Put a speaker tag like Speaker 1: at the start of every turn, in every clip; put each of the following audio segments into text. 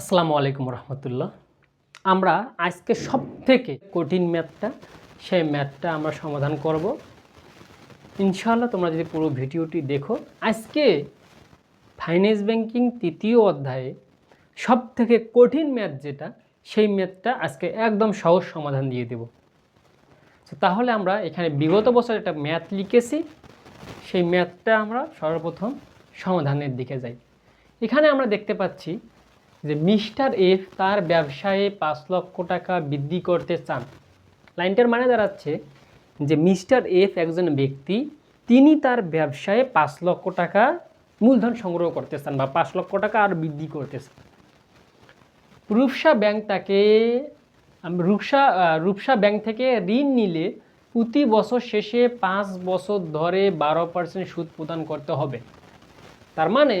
Speaker 1: আসসালামু আলাইকুম রহমতুল্লাহ। আমরা আজকে সব থেকে কঠিন ম্যাথটা, সেই ম্যাথটা আমরা সমাধান করব। ইনশাআল্লাহ তোমরা যদি পুরো ভিডিওটি দেখো, আজকে ফাইন্যান্স ব্যাংকিং তৃতীয় অধ্যায়ে সব থেকে কঠিন ম্যাথ যেটা, সেই ম্যাথটা আজকে একদম সহজ সমাধান দিয়ে দেব। তাহলে আমরা এখানে বিগত বছর একটা ম্যাথ লিখেছি, সেই ম্যাথটা আমরা সর্বপ্রথম সমাধানের দিকে যাই। এখানে আমরা দেখতে পাচ্ছি যে মিস্টার এফ তার ব্যবসায়ে পাঁচ লক্ষ টাকা বৃদ্ধি করতে চান। লাইনটার মানে দাঁড়াচ্ছে যে মিস্টার এফ একজন ব্যক্তি, তিনি তার ব্যবসায়ে পাঁচ লক্ষ টাকা মূলধন সংগ্রহ করতে চান বা পাঁচ লক্ষ টাকা আর বৃদ্ধি করতে চান। রূপসা ব্যাংক তাকে রূপসা রূপসা ব্যাংক থেকে ঋণ নিলে প্রতি বছর শেষে পাঁচ বছর ধরে বারো পার্সেন্ট সুদ প্রদান করতে হবে। তার মানে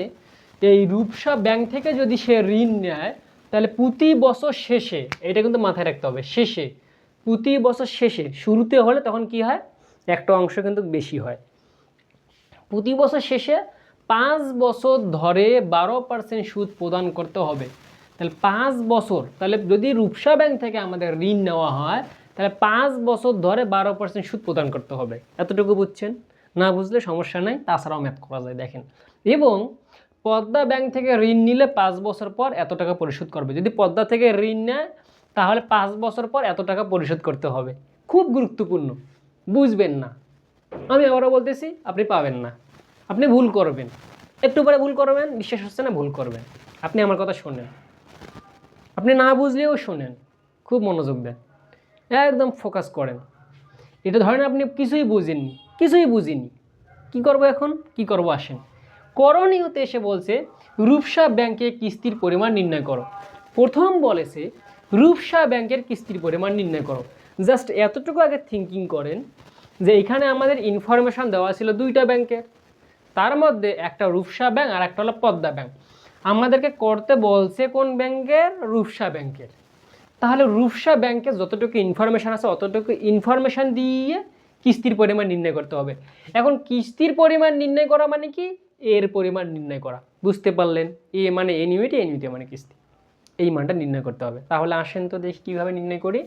Speaker 1: এই রূপসা ব্যাংক থেকে যদি সে ঋণ নেয়, তাহলে প্রতি বছর শেষে, এটা কিন্তু মাথায় রাখতে হবে, শেষে, প্রতি বছর শেষে, শুরুতে হলে তখন কি হয়? একটা অংশ কিন্তু বেশি হয়। প্রতি বছর শেষে পাঁচ বছর ধরে বারো পার্সেন্ট সুদ প্রদান করতে হবে। তাহলে পাঁচ বছর, তাহলে যদি রূপসা ব্যাংক থেকে আমাদের ঋণ নেওয়া হয়, তাহলে পাঁচ বছর ধরে বারো পার্সেন্ট সুদ প্রদান করতে হবে। এতটুকু বুঝছেন? না বুঝলে সমস্যা নাই, তাছাড়াও ম্যাথ করা যায়, দেখেন। এবং পদ্মা ব্যাংক থেকে ঋণ নিলে পাঁচ বছর পর এত টাকা পরিশোধ করবে। যদি পদ্মা থেকে ঋণ নেয়, তাহলে পাঁচ বছর পর এত টাকা পরিশোধ করতে হবে। খুব গুরুত্বপূর্ণ। বুঝবেন না। আমি আবারও বলতেছি, আপনি পাবেন না। আপনি ভুল করবেন। একটু পরে ভুল করবেন, বিশ্বাস হচ্ছে না, ভুল করবেন। আপনি আমার কথা শোনেন। আপনি না বুঝলেও শোনেন। খুব মনোযোগ দেন। একদম ফোকাস করেন। এটা ধরেন আপনি কিছুই বুঝেননি। কিছুই বুঝিনি কি করব এখন? কি করব আসেন। করণীয়তে এসে বলছে, রূপসা ব্যাংকে কিস্তির পরিমাণ নির্ণয় করো। প্রথম বলেছে, রূপসা ব্যাংকের কিস্তির পরিমাণ নির্ণয় করো। জাস্ট এতটুকু আগে থিঙ্কিং করেন যে এখানে আমাদের ইনফরমেশন দেওয়া ছিল দুইটা ব্যাংকের। তার মধ্যে একটা রূপসা ব্যাংক আর একটা হলো পদ্মা ব্যাংক। আমাদেরকে করতে বলছে কোন ব্যাংকের? রূপসা ব্যাংকের। তাহলে রূপসা ব্যাংকে যতটুকু ইনফরমেশান আছে, অতটুকু ইনফরমেশান দিয়ে কিস্তির পরিমাণ নির্ণয় করতে হবে। এখন কিস্তির পরিমাণ নির্ণয় করা মানে কি? এর পরিমাণ নির্ণয় করা। বুঝতে পারলেন? এ মানে এনিউইটি এনিউইটি মানে কিস্তি। এই মানটা নির্ণয় করতে হবে। তাহলে আসেন তো দেখি কীভাবে নির্ণয় করি।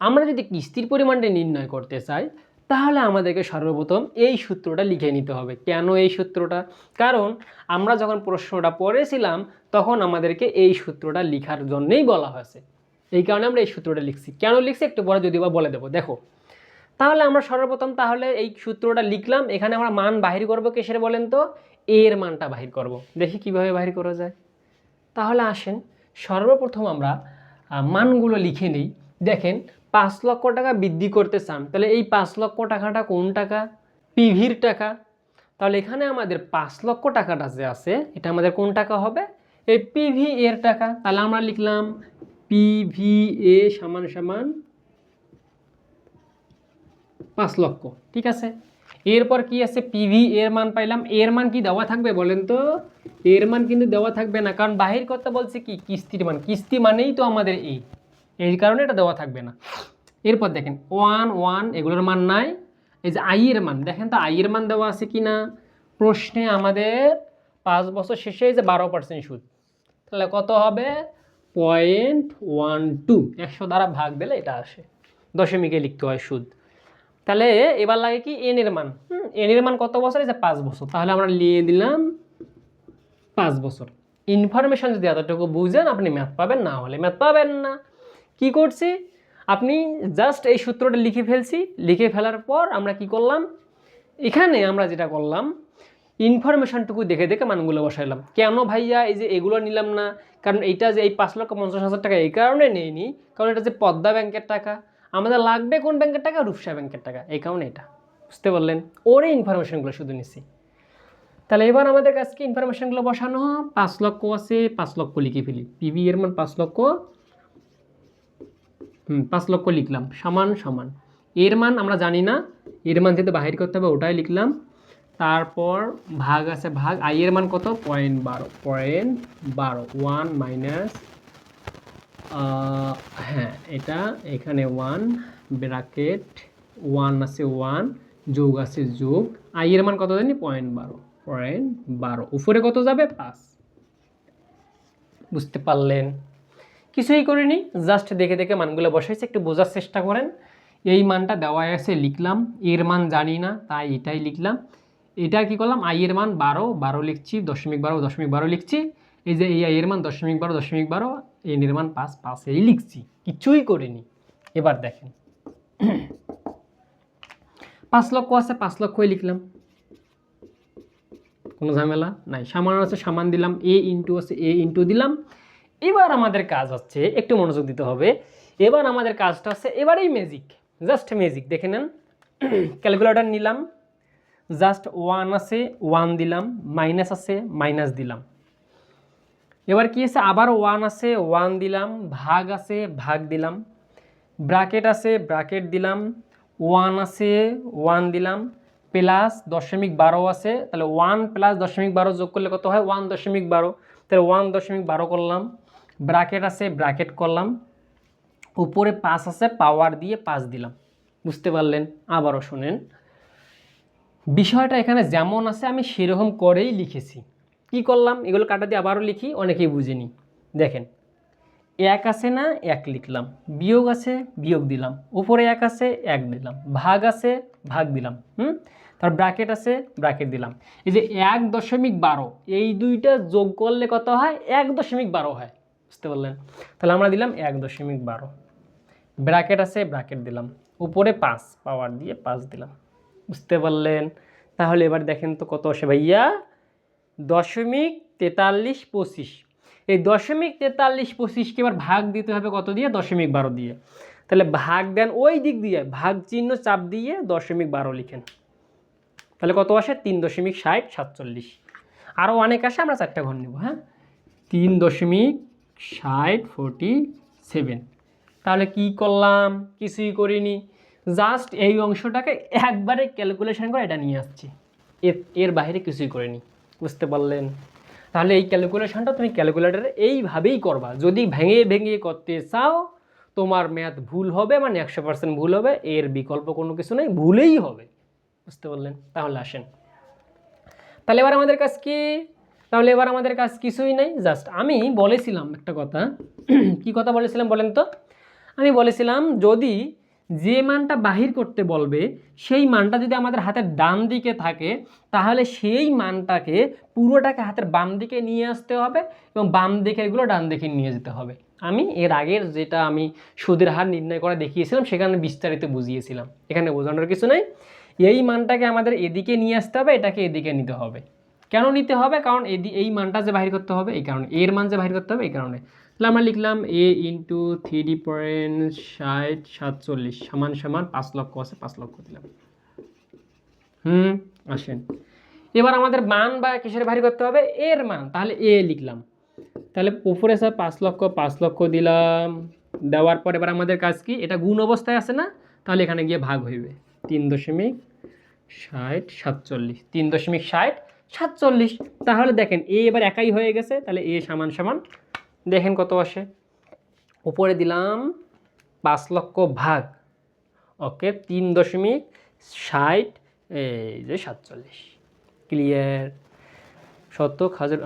Speaker 1: আমরা যদি কিস্তির পরিমাণটা নির্ণয় করতে চাই, তাহলে আমাদেরকে সর্বপ্রথম এই সূত্রটা লিখে নিতে হবে। কেন এই সূত্রটা? কারণ আমরা যখন প্রশ্নটা পড়েছিলাম, তখন আমাদেরকে এই সূত্রটা লিখার জন্যেই বলা হয়েছে। এই কারণে আমরা এই সূত্রটা লিখছি। কেন লিখছি? একটু পরে যদি বা বলে দেবো। দেখো তাহলে আমরা সর্বপ্রথম তাহলে এই সূত্রটা লিখলাম, এখানে আমরা মান বাহির করব কিসের বলেন তো? এ এর মানটা বাহির করব। দেখি কীভাবে বাহির করা যায়। তাহলে আসেন, সর্বপ্রথম আমরা মানগুলো লিখে নিই। দেখেন, পাঁচ লক্ষ টাকা বৃদ্ধি করতে চান, তাহলে এই পাঁচ লক্ষ টাকাটা কোন টাকা? পিভির টাকা। তাহলে এখানে আমাদের পাঁচ লক্ষ টাকাটা যে আছে, এটা আমাদের কোন টাকা হবে? এই পিভি এর টাকা। তাহলে আমরা লিখলাম পিভি এ সমান সমান পাঁচ লক্ষ, ঠিক আছে? এরপর কি আছে? পিভি এর মান পাইলাম। এর মান কি দেওয়া থাকবে বলেন তো? এর মান কিন্তু দেওয়া থাকবে না, কারণ বাহির করতে বলছে কি? কিস্তির মান। কিস্তি মানেই তো আমাদের এই। এই কারণে এটা দেওয়া থাকবে না। এরপর দেখেন, ওয়ান ওয়ান, এগুলোর মান নাই। এই যে আই মান, দেখেন তো আই মান দেওয়া আছে কি না? প্রশ্নে আমাদের পাঁচ বছর শেষে যে বারো পার্সেন্ট সুদ। তাহলে কত হবে? Point one two. একশো দ্বারা ভাগ দিলে এটা আসে। দশমিকে লিখতে হয় সুদ। তাহলে এবার লাগে কি এন এর মান? এন এর মান কত বছর? যে পাঁচ বছর। তাহলে আমরা নিয়ে দিলাম পাঁচ বছর। ইনফরমেশন যদি এতটুকু বুঝেন, আপনি ম্যাথ পাবেন, না হলে ম্যাথ পাবেন না। কি করছি? আপনি জাস্ট এই সূত্রটা লিখে ফেলছি। লিখে ফেলার পর আমরা কি করলাম? এখানে আমরা যেটা করলাম ইনফরমেশনটুকু দেখে দেখে মানগুলো বসাইলাম। কেন ভাইয়া এই যে এগুলো নিলাম না? কারণ এইটা যে এই পাঁচ লক্ষ পঞ্চাশ হাজার টাকা এই কারণে নেইনি। কারণ এটা যে পদ্মা ব্যাংকের টাকা। আমাদের লাগবে কোন ব্যাংকের টাকা? রূপসা ব্যাংকের টাকা। এই কারণে এটা। বুঝতে পারলেন? ওরে ইনফরমেশনগুলো শুধু নিছি। তাহলে এবার আমাদের কাছকে ইনফরমেশনগুলো বসানো? পাঁচ লক্ষ আছে, পাঁচ লক্ষ লিখে ফেলি। পিভি এর মান পাঁচ লক্ষ। হুম, পাঁচ লক্ষ লিখলাম। সমান সমান। এর মান আমরা জানি না। এর মান যেহেতু বাহির করতে হবে, ওটাই লিখলাম। তারপর ভাগ আছে ভাগ। আই এর মান কত? পয়েন্ট বারো। পয়েন্ট বারো। ওয়ান মাইনাস হ্যাঁ এটা এখানে ওয়ান ব্র্যাকেট ওয়ান আছে ওয়ান যোগ আছে যোগ। আই এর মান কত জানি? পয়েন্ট বারো। পয়েন্ট বারো। উপরে কত যাবে? পাঁচ। বুঝতে পারলেন? কিছুই করিনি জাস্ট দেখে দেখে মানগুলো বসাইছে। একটু বোঝার চেষ্টা করেন। এই মানটা দেওয়া আছে, লিখলাম। এর মান জানি না, তাই এটাই লিখলাম। এটা কি করলাম? আই এর মান বারো বারো লিখছি, দশমিক বারো দশমিক বারো লিখছি। এই যে এই আই এর মান, দশমিক বারো দশমিক বারো এই নির্মাণ পাঁচ এই লিখছি, কিছুই করিনি। এবার দেখেন। পাঁচ লক্ষ আছে, পাঁচ লক্ষই লিখলাম। কোনো ঝামেলা নাই। সামান আছে, সামান দিলাম, এ ইন্টু আছে, এ ইন্টু দিলাম। এবার আমাদের কাজ হচ্ছে, একটু মনোযোগ দিতে হবে। এবার আমাদের কাজটা হচ্ছে, এবারেই ম্যাজিক জাস্ট ম্যাজিক দেখে নেন। ক্যালকুলেটর নিলাম। জাস্ট ওয়ান আছে ওয়ান দিলাম। মাইনাস আছে মাইনাস দিলাম। এবার কি আছে? আবার ওয়ান আছে ওয়ান দিলাম, ভাগ আছে, ভাগ দিলাম। ব্র্যাকেট আছে ব্র্যাকেট দিলাম। ওয়ান আছে ওয়ান দিলাম। প্লাস দশমিক বারো আছে, তাহলে ওয়ান প্লাস দশমিক বারো যোগ করলে কত হয়? ওয়ান দশমিক বারো। তাহলে ওয়ান দশমিক বারো করলাম। ব্র্যাকেট আছে ব্র্যাকেট করলাম। উপরে পাঁচ আছে পাওয়ার দিয়ে পাঁচ দিলাম। বুঝতে পারলেন? আবারও শোনেন। বিষয়টা এখানে যেমন আছে, আমি সেরকম করেই লিখেছি। কি করলাম? এগুলো কাটা দিয়ে আবারও লিখি, অনেকেই বুঝেনি। দেখেন, এক আছে না, এক লিখলাম। বিয়োগ আছে, বিয়োগ দিলাম। উপরে এক আছে, এক দিলাম। ভাগ আছে, ভাগ দিলাম। হুম? তার ব্র্যাকেট আছে ব্র্যাকেট দিলাম। এই যে এক দশমিক বারো, এই দুইটা যোগ করলে কত হয়? এক দশমিক বারো হয়। বুঝতে পারলেন? তাহলে আমরা দিলাম এক দশমিক বারো। ব্র্যাকেট আছে ব্র্যাকেট দিলাম। উপরে পাঁচ পাওয়ার দিয়ে পাঁচ দিলাম। বুঝতে পারলেন? তাহলে এবার দেখেন তো কত আসে ভাইয়া? দশমিক তেতাল্লিশ পঁচিশ। এই দশমিক তেতাল্লিশ পঁচিশকে এবার ভাগ দিতে হবে কত দিয়ে? দশমিক বারো দিয়ে। তাহলে ভাগ দেন ওই দিক দিয়ে, ভাগ চিহ্ন চাপ দিয়ে দশমিক বারো লিখেন। তাহলে কত আসে? তিন দশমিক ষাট সাতচল্লিশ। আরও অনেক আসে, আমরা চারটা ঘর নেব হ্যাঁ? তিন দশমিক ষাট ফোরটি সেভেন তাহলে কি করলাম? কিছুই করিনি। জাস্ট এই অংশটাকে একবারে ক্যালকুলেশন করে এটা নিয়ে আসছি। এর এর বাইরে কিছুই করিনি। বুঝতে পারলেন। তাহলে এই ক্যালকুলেশনটা তুমি ক্যালকুলেটারে এইভাবেই করবা। যদি ভেঙে ভেঙে করতে চাও, তোমার ম্যাথ ভুল হবে মানে একশো পার্সেন্ট ভুল হবে, এর বিকল্প কোনো কিছু নেই, ভুলেই হবে। বুঝতে পারলেন? তাহলে আসেন। তাহলে এবার আমাদের কাজ কি? তাহলে এবার আমাদের কাজ কিছুই নেই, জাস্ট আমি বলেছিলাম একটা কথা। কি কথা বলেছিলাম বলেন তো? আমি বলেছিলাম, যদি যে মানটা বাহির করতে বলবে, সেই মানটা যদি আমাদের হাতের ডান দিকে থাকে, তাহলে সেই মানটাকে পুরোটাকে হাতের বাম দিকে নিয়ে আসতে হবে এবং বাম দিকেরগুলো ডান দিকে নিয়ে যেতে হবে। আমি এর আগের যেটা আমি সুদের হার নির্ণয় করে দেখিয়েছিলাম, সেখানে বিস্তারিত বুঝিয়েছিলাম। এখানে বোঝানোর কিছু নেই। এই মানটাকে আমাদের এদিকে নিয়ে আসতে হবে, এটাকে এদিকে নিতে হবে। কেন নিতে হবে? কারণ এই মানটা যে বাহির করতে হবে, এই কারণে। এর মান যে বাহির করতে হবে, এই কারণে। তাহলে আমরা লিখলাম এ ইন্টু থ্রি পয়েন্ট ষাট, সাতচল্লিশ, সমান সমান পাঁচ লক্ষ আছে, পাঁচ লক্ষ দিলাম। হুম, আসেন। এবার আমাদের মান বা কিসের বাহির করতে হবে? এর মান। তাহলে এ লিখলাম। তাহলে উপরে স্যার পাঁচ লক্ষ পাঁচ লক্ষ দিলাম। দেওয়ার পর এবার আমাদের কাজ কি? এটা গুণ অবস্থায় আছে না? তাহলে এখানে গিয়ে ভাগ হইবে। তিন দশমিক ষাট, সাতচল্লিশ। তিন দশমিক ষাট, সাতচল্লিশ। তাহলে দেখেন এ এবার একাই হয়ে গেছে। তাহলে এ সমান সমান দেখেন কত আসে। উপরে দিলাম পাঁচ লক্ষ ভাগ। ওকে, তিন দশমিক ষাট, এই যে সাতচল্লিশ। ক্লিয়ার শতক হাজার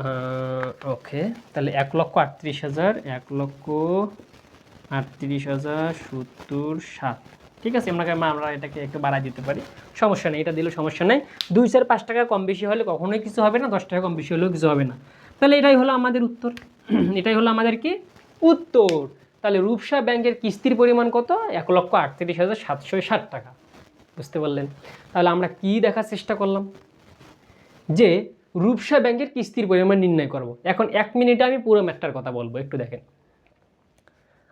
Speaker 1: ওকে, তাহলে এক লক্ষ আটত্রিশ হাজার, এক লক্ষ আটত্রিশ হাজার সত্তর সাত ঠিক আছে, আমরা আমরা এটাকে একটু বাড়াই দিতে পারি। সমস্যা নেই, এটা দিলে সমস্যা নেই। দুই চার পাঁচ টাকা কম বেশি হলে কখনোই কিছু হবে না, দশ টাকা কম বেশি হলেও কিছু হবে না। তাহলে এটাই হলো আমাদের উত্তর। এটাই হলো আমাদের কি? উত্তর। তাহলে রূপসা ব্যাংকের কিস্তির পরিমাণ কত? এক লক্ষ আটত্রিশ হাজার সাতশো ষাট টাকা। বুঝতে পারলেন? তাহলে আমরা কি দেখার চেষ্টা করলাম? যে রূপসা ব্যাংকের কিস্তির পরিমাণ নির্ণয় করব। এখন এক মিনিটে আমি পুরো ম্যাটটার কথা বলব, একটু দেখেন।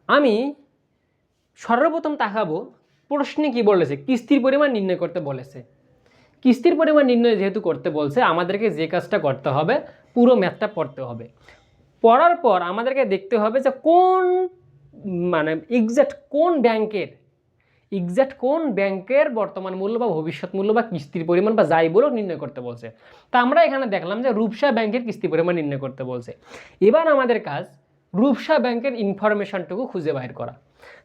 Speaker 1: আমি সর্বপ্রথম তাকাবো প্রশ্নে কি বলেছে, কিস্তির পরিমাণ নির্ণয় করতে বলেছে। কিস্তির পরিমাণ নির্ণয় যেহেতু করতে বলছে, আমাদেরকে যে কাজটা করতে হবে, পুরো ম্যাথটা পড়তে হবে। পড়ার পর আমাদেরকে দেখতে হবে যে কোন মানে এক্স্যাক্ট কোন ব্যাংকের এক্স্যাক্ট কোন ব্যাংকের বর্তমান মূল্য বা ভবিষ্যৎ মূল্য বা কিস্তির পরিমাণ বা যাই বলেও নির্ণয় করতে বলছে। তা আমরা এখানে দেখলাম যে রূপসা ব্যাংকের কিস্তি পরিমাণ নির্ণয় করতে বলছে। এবার আমাদের কাজ রূপসা ব্যাংকের ইনফরমেশনটুকু খুঁজে বাইর করা।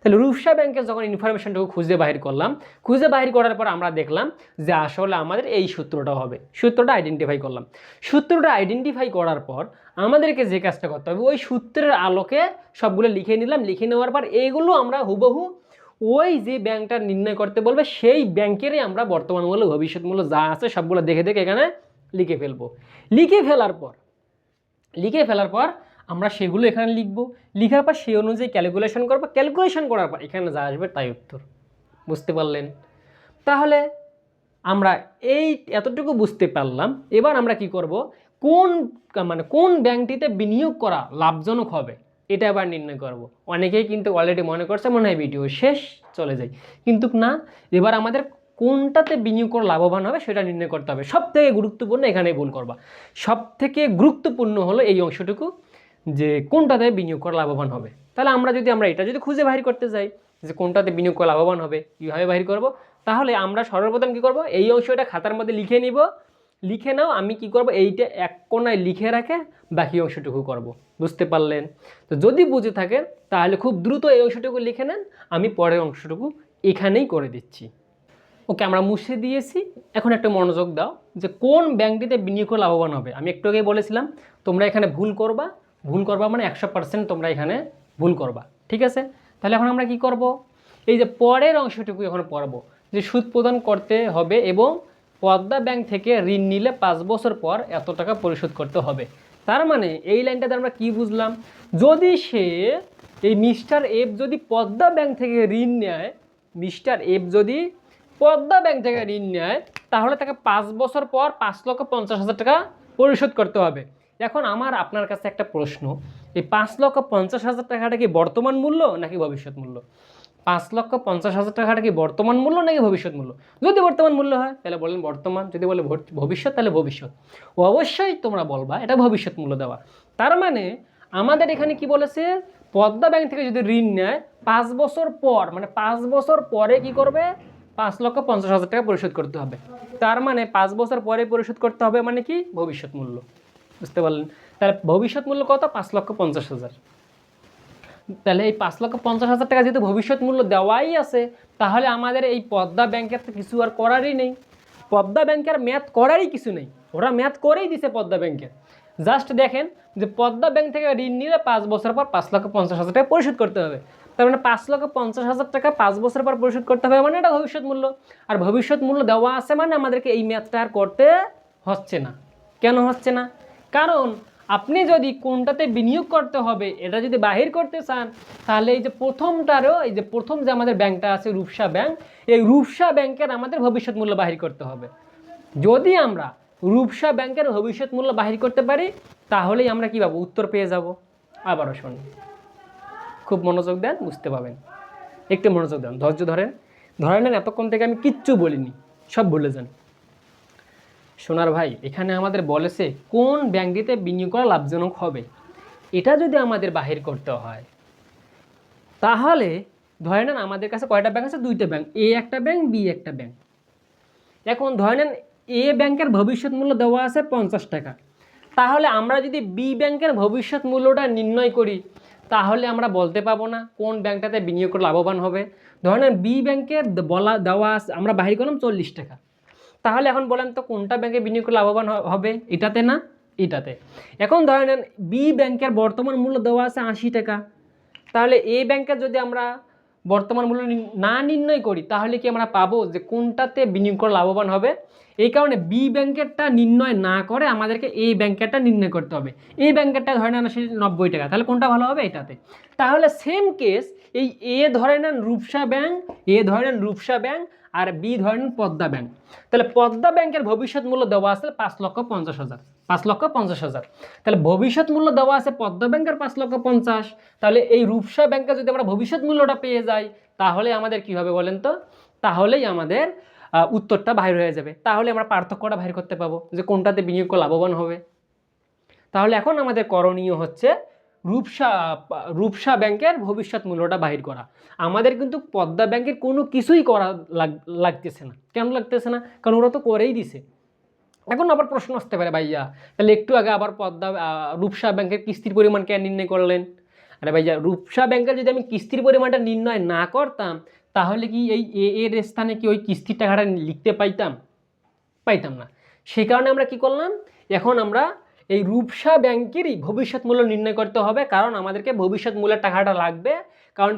Speaker 1: তাহলে রূপসা ব্যাংকের যখন ইনফরমেশনটুকু খুঁজে বাহির করলাম, খুঁজে বাহির করার পর আমরা দেখলাম যে আসলে আমাদের এই সূত্রটা হবে। সূত্রটা আইডেন্টিফাই করলাম। সূত্রটা আইডেন্টিফাই করার পর আমাদেরকে যে কাজটা করতে হবে, ওই সূত্রের আলোকে সবগুলো লিখে নিলাম। লিখে নেওয়ার পর এইগুলো আমরা হুবহু ওই যে ব্যাংকটা নির্ণয় করতে বলবে, সেই ব্যাংকেরই আমরা বর্তমান মূল্য ভবিষ্যৎ মূল্য যা আছে সবগুলো দেখে দেখে এখানে লিখে ফেলব। লিখে ফেলার পর, লিখে ফেলার পর আমরা সেগুলো এখানে লিখব। লিখার পর সেই অনুযায়ী ক্যালকুলেশন করব। ক্যালকুলেশন করার পর এখানে যা আসবে তাই উত্তর। বুঝতে পারলেন? তাহলে আমরা এই এতটুকু বুঝতে পারলাম। এবার আমরা কি করব? কোন মানে কোন ব্যাংকটিতে বিনিয়োগ করা লাভজনক হবে? এটা আবার নির্ণয় করব। অনেকেই কিন্তু অলরেডি মনে করছে, মনে হয় ভিডিও শেষ, চলে যায় কিন্তু না, এবার আমাদের কোনটাতে বিনিয়োগ করে লাভবান হবে সেটা নির্ণয় করতে হবে। সব থেকে গুরুত্বপূর্ণ এখানে ভুল করবা। সব থেকে গুরুত্বপূর্ণ হলো এই অংশটুকু। যে কোনটাতে বিনিয়োগ করা লাভবান হবে। তাহলে আমরা যদি আমরা এটা যদি খুঁজে বাহির করতে যাই, যে কোনটাতে বিনিয়োগ করা লাভবান হবে, কীভাবে বাহির করব, তাহলে আমরা সর্বপ্রথম কী করব, এই অংশটা খাতার মধ্যে লিখে নিব। লিখে নাও, আমি কি করব, এইটা এক কোনায় লিখে রাখে বাকি অংশটুকু করব। বুঝতে পারলেন? তো যদি বুঝে থাকেন, তাহলে খুব দ্রুত এই অংশটুকু লিখে নেন, আমি পরের অংশটুকু এখানেই করে দিচ্ছি। ওকে, আমরা মুছে দিয়েছি। এখন একটা মনোযোগ দাও, যে কোন ব্যাংকটিতে বিনিয়োগ করে লাভবান হবে। আমি একটু আগেই বলেছিলাম, তোমরা এখানে ভুল করবা ভুল করবা মানে একশো পার্সেন্ট তোমরা এখানে ভুল করবা, ঠিক আছে? তাহলে এখন আমরা কি করব? এই যে পরের অংশটুকু এখন পড়ব, যে সুদ প্রদান করতে হবে এবং পদ্মা ব্যাংক থেকে ঋণ নিলে পাঁচ বছর পর এত টাকা পরিশোধ করতে হবে। তার মানে এই লাইনটাতে আমরা কি বুঝলাম? যদি সে, এই মিস্টার এফ যদি পদ্মা ব্যাংক থেকে ঋণ নেয়, মিস্টার এফ যদি পদ্মা ব্যাংক থেকে ঋণ নেয়, তাহলে তাকে পাঁচ বছর পর পাঁচ লক্ষ পঞ্চাশ হাজার টাকা পরিশোধ করতে হবে। এখন আমার আপনার কাছে একটা প্রশ্ন, এই পাঁচ লক্ষ পঞ্চাশ হাজার টাকাটা কি বর্তমান মূল্য নাকি ভবিষ্যৎ মূল্য? পাঁচ লক্ষ পঞ্চাশ হাজার টাকাটা কি বর্তমান মূল্য নাকি ভবিষ্যৎ মূল্য? যদি বর্তমান মূল্য হয়, তাহলে বলেন বর্তমান, যদি বলে ভবিষ্যৎ, তাহলে ভবিষ্যৎ। ও অবশ্যই তোমরা বলবা, এটা ভবিষ্যৎ মূল্য দেওয়া। তার মানে আমাদের এখানে কি বলেছে? পদ্মা ব্যাংক থেকে যদি ঋণ নেয়, পাঁচ বছর পর মানে পাঁচ বছর পরে কি করবে? পাঁচ লক্ষ পঞ্চাশ হাজার টাকা পরিশোধ করতে হবে। তার মানে পাঁচ বছর পরে পরিশোধ করতে হবে মানে কি? ভবিষ্যৎ মূল্য। বুঝতে পারলেন? তাহলে ভবিষ্যৎ মূল্য কত? পাঁচ লক্ষ পঞ্চাশ হাজার। তাহলে এই পাঁচ লক্ষ পঞ্চাশ হাজার টাকা যেহেতু ভবিষ্যৎ মূল্য দেওয়াই আছে, তাহলে আমাদের এই পদ্মা ব্যাংকের তো কিছু আর করারই নেই। পদ্মা ব্যাংকের ম্যাথ করারই কিছু নেই। ওরা ম্যাথ করেই দিছে পদ্মা ব্যাংকের জাস্ট দেখেন যে পদ্মা ব্যাংক থেকে ঋণ নিলে পাঁচ বছর পর পাঁচ লক্ষ পঞ্চাশ হাজার টাকা পরিশোধ করতে হবে। তার মানে পাঁচ লক্ষ পঞ্চাশ হাজার টাকা পাঁচ বছর পর পরিশোধ করতে হবে মানে এটা ভবিষ্যৎ মূল্য আর ভবিষ্যৎ মূল্য দেওয়া আছে মানে আমাদেরকে এই ম্যাথটা আর করতে হচ্ছে না। কেন হচ্ছে না? কারণ আপনি যদি কোনটাতে বিনিয়োগ করতে হবে, এটা যদি বাহির করতে চান, তাহলে এই যে প্রথমটারও, এই যে প্রথম যে আমাদের ব্যাংকটা আছে, রূপসা ব্যাংক, এই রূপসা ব্যাংকের আমাদের ভবিষ্যৎ মূল্য বাহির করতে হবে। যদি আমরা রূপসা ব্যাংকের ভবিষ্যৎ মূল্য বাহির করতে পারি, তাহলেই আমরা কী পাবো? উত্তর পেয়ে যাব। আবারও শুনুন। খুব মনোযোগ দেন, বুঝতে পাবেন। একটু মনোযোগ দেন, ধৈর্য ধরেন। ধরে নেন, এতক্ষণ থেকে আমি কিচ্ছু বলিনি, সব ভুলে যান। সোনার ভাই, এখানে আমাদের বলেছে কোন ব্যাংকটিতে বিনিয়োগ করা লাভজনক হবে? এটা যদি আমাদের বাহির করতে হয়, তাহলে ধরে নেন আমাদের কাছে কয়টা ব্যাংক আছে? দুইটা ব্যাংক এ একটা ব্যাংক বি একটা ব্যাংক এখন ধরে নেন এ ব্যাংকের ভবিষ্যৎ মূল্য দেওয়া আছে পঞ্চাশ টাকা। তাহলে আমরা যদি বি ব্যাংকের ভবিষ্যৎ মূল্যটা নির্ণয় করি, তাহলে আমরা বলতে পাবো না কোন ব্যাংকটাতে বিনিয়োগ করে লাভবান হবে। ধরে নেন বি ব্যাংকের বলা দেওয়া আমরা বাহির করলাম চল্লিশ টাকা। তাহলে এখন বলেন তো কোনটা ব্যাংকে বিনিয়োগ করে লাভবান হবে? এটাতে না? এটাতে। এখন ধরে নেন বি ব্যাংকের বর্তমান মূল্য দেওয়া আছে আশি টাকা। তাহলে এ ব্যাংকের যদি আমরা বর্তমান মূল্য না নির্ণয় করি, তাহলে কি আমরা পাবো যে কোনটাতে বিনিয়োগ করে লাভবান হবে? এই কারণে বি ব্যাংকেরটা নির্ণয় না করে আমাদেরকে এই ব্যাংকেরটা নির্ণয় করতে হবে। এই ব্যাংকেরটা ধরে নেন আসলে নব্বই টাকা। তাহলে কোনটা ভালো হবে? এটাতে। তাহলে সেম কেস এই এ ধরে নেন রূপসা ব্যাংক এ ধরে নেন রূপসা ব্যাংক আর বি ধরেন পদ্মা ব্যাংক। তাহলে পদ্মা ব্যাংকের ভবিষ্যৎ মূল্য দেওয়া আছে পাঁচ লক্ষ পঞ্চাশ হাজার। পাঁচ লক্ষ পঞ্চাশ হাজার। তাহলে ভবিষ্যৎ মূল্য দেওয়া আছে পদ্মা ব্যাংকের পাঁচ লক্ষ পঞ্চাশ। তাহলে এই রূপসা ব্যাংকে যদি আমরা ভবিষ্যৎ মূল্যটা পেয়ে যাই, তাহলে আমাদের কি হবে বলেন তো? তাহলেই আমাদের উত্তরটা বাইর হয়ে যাবে। তাহলে আমরা পার্থক্যটা বাইর করতে পাবো যে কোনটাতে বিনিয়োগ লাভবান হবে। তাহলে এখন আমাদের করণীয় হচ্ছে রূপসা রূপসা ব্যাংকের ভবিষ্যৎ মূল্যটা বাহির করা। আমাদের কিন্তু পদ্মা ব্যাংকের কোনো কিছুই করা লাগ- লাগতেছে না। কেন লাগতেছে না? কারণ ওরা তো করেই দিছে। এখন আবার প্রশ্ন আসতে পারে, ভাইয়া, তাহলে একটু আগে আবার পদ্মা রূপসা ব্যাংকের কিস্তির পরিমাণ কেন নির্ণয় করলেন? আরে ভাইয়া, রূপসা ব্যাংকের যদি আমি কিস্তির পরিমাণটা নির্ণয় না করতাম, তাহলে কি এই এ, এর স্থানে কি ওই কিস্তির টাকাটা লিখতে পাইতাম? পাইতাম না। সেই কারণে আমরা কি করলাম? এখন আমরা এই রূপসা ব্যাংকেরই ভবিষ্যৎ মূল্য নির্ণয় করতে হবে। কারণ আমাদেরকে ভবিষ্যৎ মূল্যের টাকাটা লাগবে। কারণ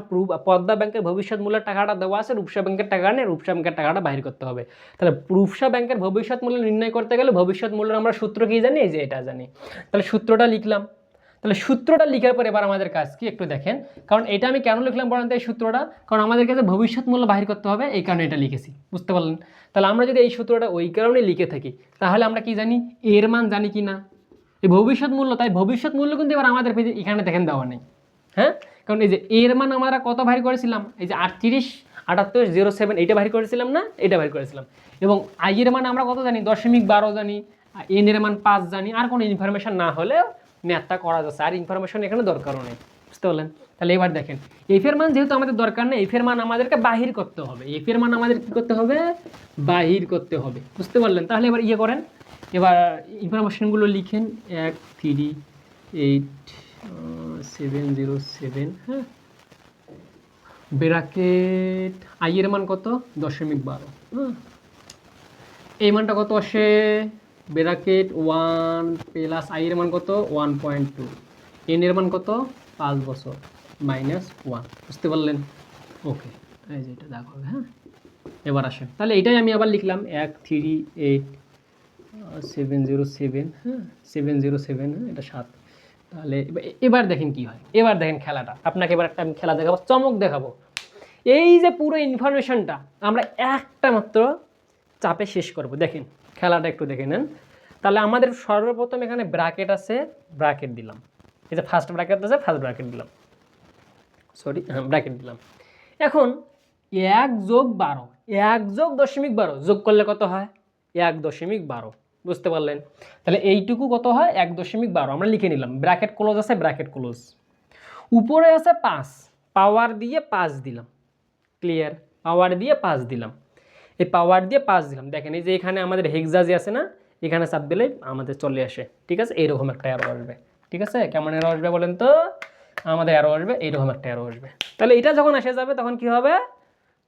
Speaker 1: পদ্মা ব্যাংকের ভবিষ্যৎ মূল্যের টাকাটা দেওয়া আছে। রূপসা ব্যাংকের টাকা নেই রূপসা ব্যাংকের টাকাটা বাহির করতে হবে। তাহলে রূপসা ব্যাংকের ভবিষ্যৎ মূল্য নির্ণয় করতে গেলে ভবিষ্যৎ মূল্যের আমরা সূত্র কি জানি? এই যে এটা জানি। তাহলে সূত্রটা লিখলাম। তাহলে সূত্রটা লিখার পর এবার আমাদের কাজ কি? একটু দেখেন। কারণ এটা আমি কেন লিখলাম বলেন এই সূত্রটা? কারণ আমাদের কাছে ভবিষ্যৎ মূল্য বাহির করতে হবে। এই কারণে এটা লিখেছি। বুঝতে পারলেন? তাহলে আমরা যদি এই সূত্রটা ওই কারণে লিখে থাকি, তাহলে আমরা কি জানি? এর মান জানি কি না এই ভবিষ্যৎ মূল্য, তাই ভবিষ্যৎ মূল্য কিন্তু এবার আমাদের এখানে দেখেন দেওয়া নেই। হ্যাঁ? কারণ এই যে এর মান আমরা কত বাহির করেছিলাম? এই যে আটত্রিশ, আটাত্তর, জিরো, সেভেন, এইটা বাহির করেছিলাম না? এটা বাহির করেছিলাম। এবং আই এর মান আমরা কত জানি? দশমিক বারো জানি। এন এর মান পাঁচ জানি। আর কোনো ইনফরমেশন না হলেও ম্যাথটা করা যাচ্ছে। আর ইনফরমেশন এখানে দরকারও নেই। বুঝতে পারলেন? তাহলে এবার দেখেন। এফের মান যেহেতু আমাদের দরকার নেই এফের মান আমাদেরকে বাহির করতে হবে। এফের মান আমাদের কী করতে হবে? বাহির করতে হবে। বুঝতে পারলেন? তাহলে এবার ইয়ে করেন। এবার ইনফরমেশনগুলো লিখেন, এক three eight seven zero seven হ্যাঁ? ব্রাকেট আই এর মান কত? দশমিক বারো হ্যাঁ এই মানটা কত আসে? ব্রাকেট ওয়ান প্লাস আই এর মান কত? ওয়ান পয়েন্ট টু এন এর মান কত? পাঁচ বছর মাইনাস ওয়ান বুঝতে পারলেন? ওকে এই যে এটা, দেখো হ্যাঁ? এবার আসেন। তাহলে এটাই আমি আবার লিখলাম, এক three eight seven zero seven হ্যাঁ সেভেন জিরো সেভেন হ্যাঁ এটা সাত। তাহলে এবার- এবার দেখেন কি হয়। এবার দেখেন খেলাটা। আপনাকে এবার একটা আমি খেলা দেখাবো চমক দেখাবো। এই যে পুরো ইনফরমেশনটা আমরা একটা মাত্র চাপে শেষ করব। দেখেন খেলাটা একটু দেখে নেন। তাহলে আমাদের সর্বপ্রথম এখানে ব্র্যাকেট আছে ব্র্যাকেট দিলাম। এই যে ফার্স্ট ব্র্যাকেট আছে ফার্স্ট ব্র্যাকেট দিলাম। সরি হ্যাঁ ব্র্যাকেট দিলাম। এখন এক যোগ বারো এক যোগ দশমিক বারো যোগ করলে কত হয়? এক দশমিক বারো। বুঝতে পারলেন। তাহলে এইটুকু কত হয়? এক দশমিক বারো। আমরা লিখে নিলাম। ব্র্যাকেট ক্লোজ আছে, ব্র্যাকেট ক্লোজ। উপরে আছে পাঁচ। পাওয়ার দিয়ে পাঁচ দিলাম। ক্লিয়ার? পাওয়ার দিয়ে পাঁচ দিলাম। এই পাওয়ার দিয়ে পাঁচ দিলাম। দেখেন, এই যে এখানে আমাদের হেক্সাজি আছে না, এখানে চাপ দিলে আমাদের চলে আসে। ঠিক আছে? এইরকম একটা অ্যারো আসবে। ঠিক আছে? কেমন অ্যারো আসবে বলেন তো? আমাদের অ্যারো আসবে এইরকম একটা অ্যারো আসবে। তাহলে এটা যখন এসে যাবে, তখন কি হবে?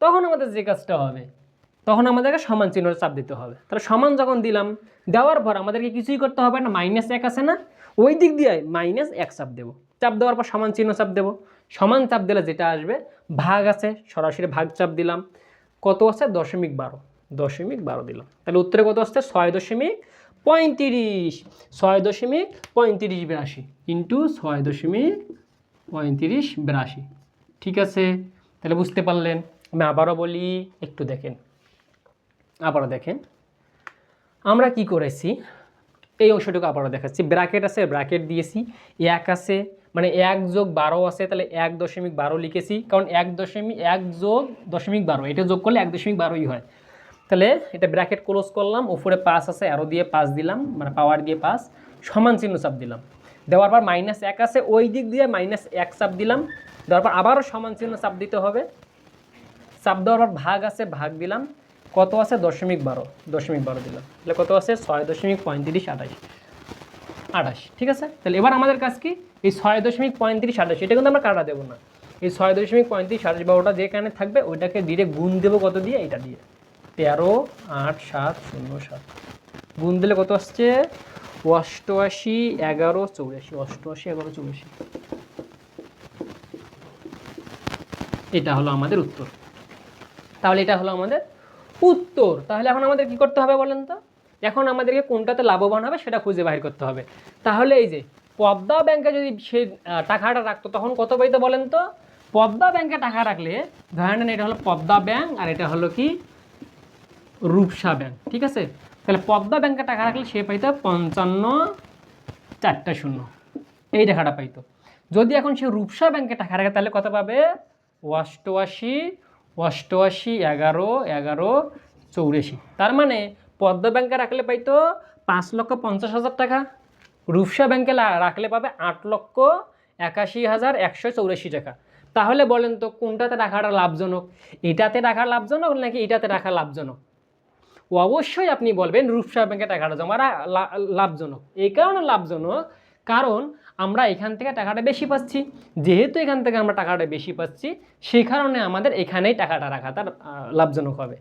Speaker 1: তখন আমাদের যে কাজটা হবে। তখন আমাদেরকে সমান চিহ্ন চাপ দিতে হবে। তাহলে সমান যখন দিলাম, দেওয়ার পর আমাদেরকে কিছুই করতে হবে না মাইনাস এক আছে না? ওই দিক দিয়ে মাইনাস এক চাপ দেবো। চাপ দেওয়ার পর সমান চিহ্ন চাপ দেবো। সমান চাপ দিলে যেটা আসবে, ভাগ আছে, সরাসরি ভাগ চাপ দিলাম। কত আছে? দশমিক বারো। দশমিক বারো দিলাম। তাহলে উত্তরে কত আসছে? ছয় দশমিক পঁয়ত্রিশ। ছয় দশমিক পঁয়ত্রিশ বিরাশি ইন্টু ছয় দশমিক পঁয়ত্রিশ বিরাশি। ঠিক আছে? তাহলে বুঝতে পারলেন। আমি আবারও বলি, একটু দেখেন। আবারও দেখেন। আমরা কি করেছি? এই অংশটুকু আবারও দেখাচ্ছি। ব্র্যাকেট আছে, ব্র্যাকেট দিয়েছি। এক আছে মানে এক যোগ বারো আছে, তাহলে এক দশমিক বারো লিখেছি। কারণ এক দশমিক, এক যোগ দশমিক বারো, এটা যোগ করলে এক দশমিক বারোই হয়। তাহলে এটা ব্র্যাকেট ক্লোজ করলাম, উপরে পাঁচ আছে আরও দিয়ে পাঁচ দিলাম মানে পাওয়ার দিয়ে পাঁচ, সমান চিহ্ন চাপ দিলাম। দেওয়ার পর মাইনাস এক আছে, ওই দিক দিয়ে মাইনাস এক চাপ দিলাম। দেওয়ার পর আবারও সমান চিহ্ন চাপ দিতে হবে। চাপ দেওয়ার পর ভাগ আছে, ভাগ দিলাম। কত আছে দশমিক বারো? দশমিক বারো দিলাম। তাহলে কত আছে? ছয় দশমিক পঁয়ত্রিশ আঠাশ। আঠাশ, ঠিক আছে? তাহলে এবার আমাদের কাজ কি? এই ছয় দশমিক পঁয়ত্রিশ আঠাশ, এটা কিন্তু আমরা কাটা দেবো না। এই ছয় দশমিক পঁয়ত্রিশ আঠাশ বা ওটা যেখানে থাকবে, ওইটাকে ডিরেক্ট গুণ দেবো কত দিয়ে? এটা দিয়ে। তেরো, আট, সাত, শূন্য, সাত। গুণ দিলে কত আসছে? অষ্টআশি, এগারো, চৌরাশি। অষ্টআশি, এগারো, চৌরাশি। এটা হলো আমাদের উত্তর। তাহলে এটা হলো আমাদের উত্তর। তাহলে এখন আমাদের কি করতে হবে বলেন তো? এখন আমাদেরকে কোনটাতে লাভবান হবে সেটা খুঁজে বাহির করতে হবে। তাহলে এই যে, পদ্মা ব্যাংকে যদি সে টাকাটা রাখতো, তখন কত পাইতো বলেন তো? পদ্মা ব্যাংকে টাকা রাখলে ধরে নেন এটা হলো পদ্মা ব্যাংক আর এটা হলো কি? রূপসা ব্যাংক, ঠিক আছে? তাহলে পদ্মা ব্যাংকে টাকা রাখলে সে পাইতো পঞ্চান্ন চারটা শূন্য। এই টাকাটা পাইতো। যদি এখন সে রূপসা ব্যাংকে টাকা রাখে, তাহলে কত পাবে? অষ্টআশি অষ্টআশি, এগারো এগারো, চৌরাশি। তার মানে পদ্মা ব্যাংকে রাখলে পাইতো পাঁচ লক্ষ পঞ্চাশ হাজার টাকা। রূপসা ব্যাংকে রাখলে পাবে আট লক্ষ একাশি হাজার একশো চৌরাশি টাকা। তাহলে বলেন তো কোনটাতে রাখাটা লাভজনক? এটাতে রাখা লাভজনক নাকি এটাতে রাখা লাভজনক? অবশ্যই আপনি বলবেন রূপসা ব্যাংকে টাকাটা জমা লাভজনক। এই কারণে লাভজনক। কারণ আমরা এখান থেকে টাকাটা বেশি পাচ্ছি। যেহেতু এখান থেকে আমরা টাকাটা বেশি পাচ্ছি, সেই কারণে আমাদের এখানেই টাকাটা রাখা তার লাভজনক হবে।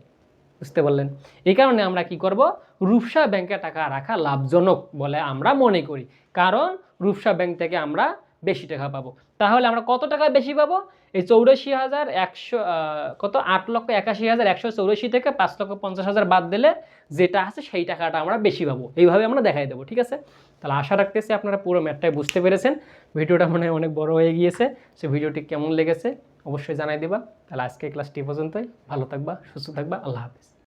Speaker 1: বুঝতে পারলেন? এই কারণে আমরা কি করব? রূপসা ব্যাংকে টাকা রাখা লাভজনক বলে আমরা মনে করি। কারণ রূপসা ব্যাংক থেকে আমরা বেশি টাকা পাবো। তাহলে আমরা কত টাকা বেশি পাবো? এই চৌরাশি হাজার একশো কত? আট লক্ষ একাশি হাজার একশো চৌরাশি থেকে পাঁচ লক্ষ পঞ্চাশ হাজার বাদ দিলে যেটা আছে সেই টাকাটা আমরা বেশি পাবো। এইভাবে আমরা দেখাই দেবো, ঠিক আছে? তাহলে আশা রাখতেছি আপনারা পুরো ম্যাটটাই বুঝতে পেরেছেন। ভিডিওটা মনে হয় অনেক বড় হয়ে গিয়েছে, সে ভিডিওটি কেমন লেগেছে অবশ্যই জানাই দিবা। তাহলে আজকে ক্লাসটি পর্যন্তই। ভালো থাকবা, সুস্থ থাকবা, আল্লাহ হাফিজ।